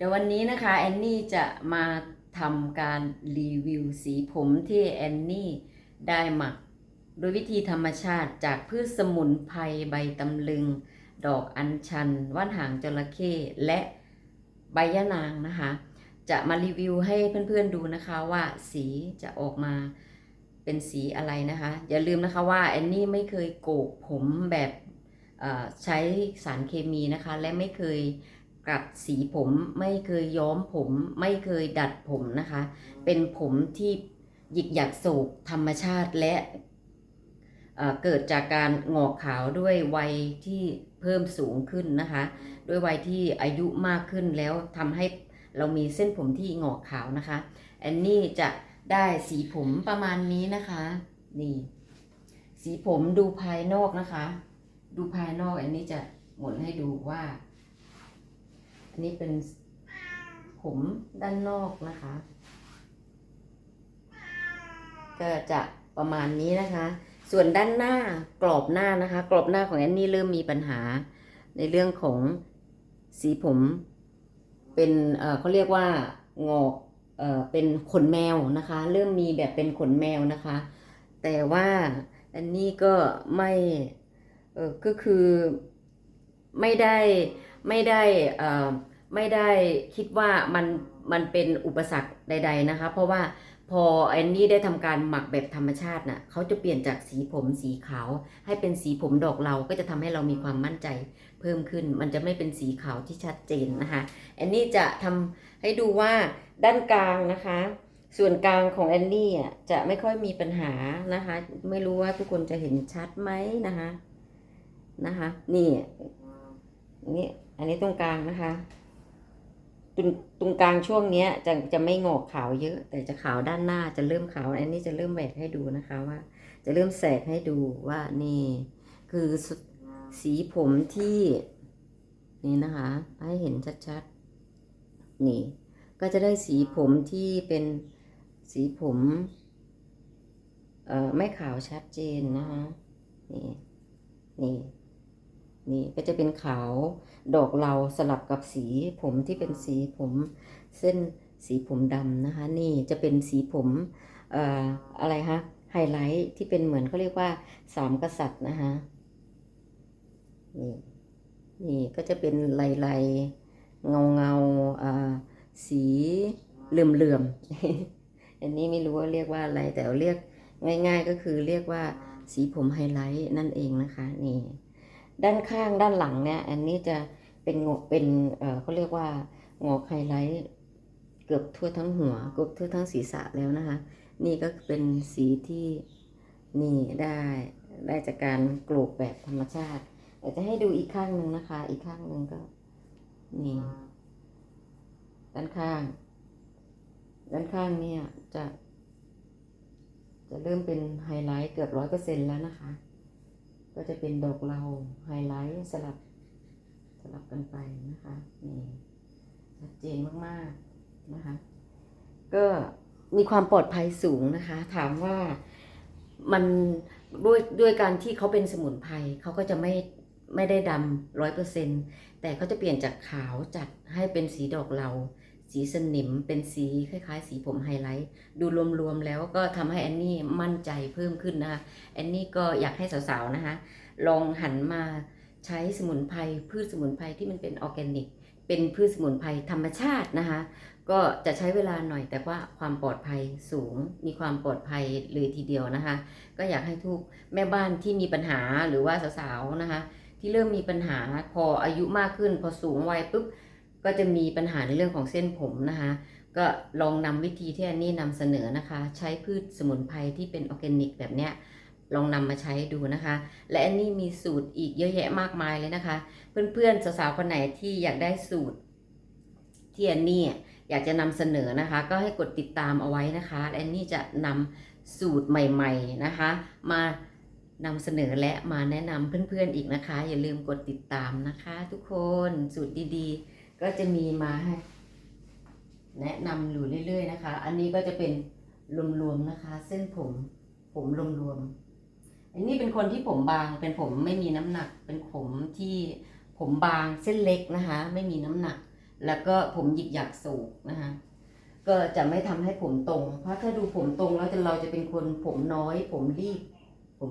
เดี๋ยววันนี้นะคะแอนนี่จะมาทำการรีวิวสีผมที่แอนนี่ได้หมัก โดยวิธีธรรมชาติจากพืชสมุนไพรใบตำลึง ดอกอัญชัน ว่านหางจระเข้และใบยะนางนะคะ จะมารีวิวให้เพื่อนๆดูนะคะว่าสีจะออกมาเป็นสีอะไรนะคะ อย่าลืมนะคะว่าแอนนี่ไม่เคยโกกผมแบบใช้สารเคมีนะคะ และไม่เคย กัดสีผมไม่เคยย้อมผมไม่เคยดัดผมนะคะ เป็นผมที่หยิกหยักโศกธรรมชาติและเกิดจากการงอกขาวด้วยวัยที่เพิ่มสูงขึ้นนะคะ ด้วยวัยที่อายุมากขึ้นแล้วทำให้เรามีเส้นผมที่งอกขาวนะคะแอนนี่จะได้สีผมประมาณนี้นะคะ นี่ สีผมดูภายนอกนะคะ ดูภายนอกแอนนี่จะหมุนให้ดูว่า อันนี้เป็นผมด้านนอกนะคะ ก็จะประมาณนี้นะคะ ส่วนด้านหน้ากรอบหน้านะคะ กรอบหน้าของแอนนี่เริ่มมีปัญหา ในเรื่องของสีผม เป็นเออเขาเรียกว่างอกเออเป็นขนแมวนะคะ เริ่มมีแบบเป็นขนแมวนะคะ แต่ว่าอันนี้ก็ไม่เออก็คือไม่ได้ ไม่ได้ไม่ได้คิดว่ามันมันเป็นอุปสรรคใด ๆนะคะ เพราะว่าพอแอนนี่ได้ทำการหมักแบบธรรมชาติน่ะเขาจะเปลี่ยนจากสีผมสีขาว ให้เป็นสีผมดอกเราก็จะทำให้เรามีความมั่นใจเพิ่มขึ้น มันจะไม่เป็นสีขาวที่ชัดเจนนะคะแอนนี่จะทำให้ดูว่าด้านกลางนะคะ ส่วนกลางของแอนนี่อะจะไม่ค่อยมีปัญหานะคะ ไม่รู้ว่าทุกคนจะเห็นชัดไหมนะคะนะคะ นี่นี่ อันนี้ตรงกลางนะคะ ตรงตรงกลางช่วงเนี้ยจะจะไม่งอกขาวเยอะ แต่จะขาวด้านหน้าจะเริ่มขาวแอนนี่จะเริ่มแหวกให้ดูนะคะว่า จะเริ่มแสกให้ดูว่านี่ คือสีผมที่ นี่นะคะ ให้เห็นชัดๆ นี่ ก็จะได้สีผมที่เป็นสีผมเอ่อไม่ขาวชัดเจนนะคะนี่นี่ นี่ก็จะเป็นขาวดอกเราสลับกับสีผมที่เป็นสีผมเส้นสีผมดำนะคะ นี่จะเป็นสีผมเอ่ออะไรคะไฮไลท์ที่เป็นเหมือนเขาเรียกว่าสามกษัตริย์นะคะนี่นี่ก็จะเป็นลายลายเงาเงาอ่าสีเหลื่อมเหลื่อมอันนี้ไม่รู้ว่าเรียกว่าอะไรแต่เรียกง่าย ๆ ก็คือเรียกว่าสีผมไฮไลท์นั่นเองนะคะนี่ ด้านข้างด้านหลังเนี่ย อันนี้จะเป็นงกเป็นเออเขาเรียกว่างอกไฮไลท์เกือบทั่วทั้งหัวเกือบทั่วทั้งศีรษะแล้วนะคะ นี่ก็เป็นสีที่นี่ได้ได้จากการกลูกแบบธรรมชาติเดี๋ยวจะให้ดูอีกข้างหนึ่งนะคะ อีกข้างหนึ่งก็นี่ด้านข้าง ด้านข้างเนี่ยจะ จะเริ่มเป็นไฮไลท์เกือบร้อยเปอร์เซ็นแล้วนะคะ ก็จะเป็นดอกเราไฮไลท์สลับสลับกันไปนะคะนี่ชัดเจนมากๆนะคะ ก็มีความปลอดภัยสูงนะคะ ถามว่ามันด้วยด้วยการที่เขาเป็นสมุนไพรเขาก็จะไม่ไม่ได้ดำร้อยเปอร์เซ็นแต่เขาจะเปลี่ยนจากขาวจัดให้เป็นสีดอกเรา สีสนิมเป็นสีคล้ายๆ สีผมไฮไลท์ ดูรวมๆแล้วก็ทำให้แอนนี่มั่นใจเพิ่มขึ้นนะคะแอนนี่ก็อยากให้สาวๆนะคะ ลองหันมาใช้สมุนไพรพืชสมุนไพรที่มันเป็นออร์แกนิก เป็นพืชสมุนไพรธรรมชาตินะคะ ก็จะใช้เวลาหน่อยแต่ว่าความปลอดภัยสูง มีความปลอดภัยเลยทีเดียวนะคะ ก็อยากให้ทุกแม่บ้านที่มีปัญหาหรือว่าสาวๆนะคะ ที่เริ่มมีปัญหาพออายุมากขึ้น พอสูงวัยปุ๊บ ก็จะมีปัญหาในเรื่องของเส้นผมนะคะ ก็ลองนำวิธีที่อันนี้นำเสนอนะคะ ใช้พืชสมุนไพรที่เป็นออร์แกนิกแบบเนี้ยลองนำมาใช้ดูนะคะ และอันนี้มีสูตรอีกเยอะแยะมากมายเลยนะคะ เพื่อนๆสาวๆคนไหนที่อยากได้สูตรที่อันนี้อยากจะนำเสนอนะคะ ก็ให้กดติดตามเอาไว้นะคะและอันนี้จะนำสูตรใหม่ๆนะคะ มานำเสนอและมาแนะนำเพื่อนๆอีกนะคะ อย่าลืมกดติดตามนะคะ ทุกคนสูตรดีๆ ก็จะมีมาให้ แนะนำอยู่เรื่อย ๆ นะคะ อันนี้ก็จะเป็นรวมๆนะคะ เส้นผม ผมรวมๆอันนี้เป็นคนที่ผมบาง เป็นผมไม่มีน้ำหนัก เป็นผมที่ผมบางเส้นเล็กนะคะ ไม่มีน้ำหนัก แล้วก็ผมหยิกหยักโศกนะคะ ก็จะไม่ทำให้ผมตรง เพราะถ้าดูผมตรงแล้วจะเราจะเป็นคนผมน้อย ผมรีบ ผม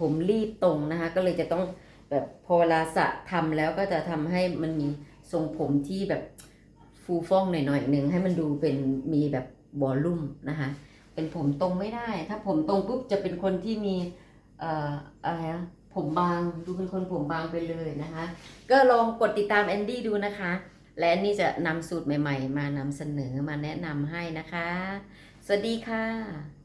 ผมรีบตรงนะคะ ก็เลยจะต้องแบบพอเวลาสะทำแล้วก็จะทำให้มันมี ทรงผมที่แบบฟูฟ่องหน่อยๆหนึ่งให้มันดูเป็นมีแบบบอลลุ่มนะคะเป็นผมตรงไม่ได้ ถ้าผมตรงปุ๊บจะเป็นคนที่มีเอ่ออะไรนะผมบางดูเป็นคนผมบางไปเลยนะคะ ก็ลองกดติดตามแอนดี้ดูนะคะ และนี่จะนำสูตรใหม่ ๆ มานำเสนอมาแนะนำให้นะคะ สวัสดีค่ะ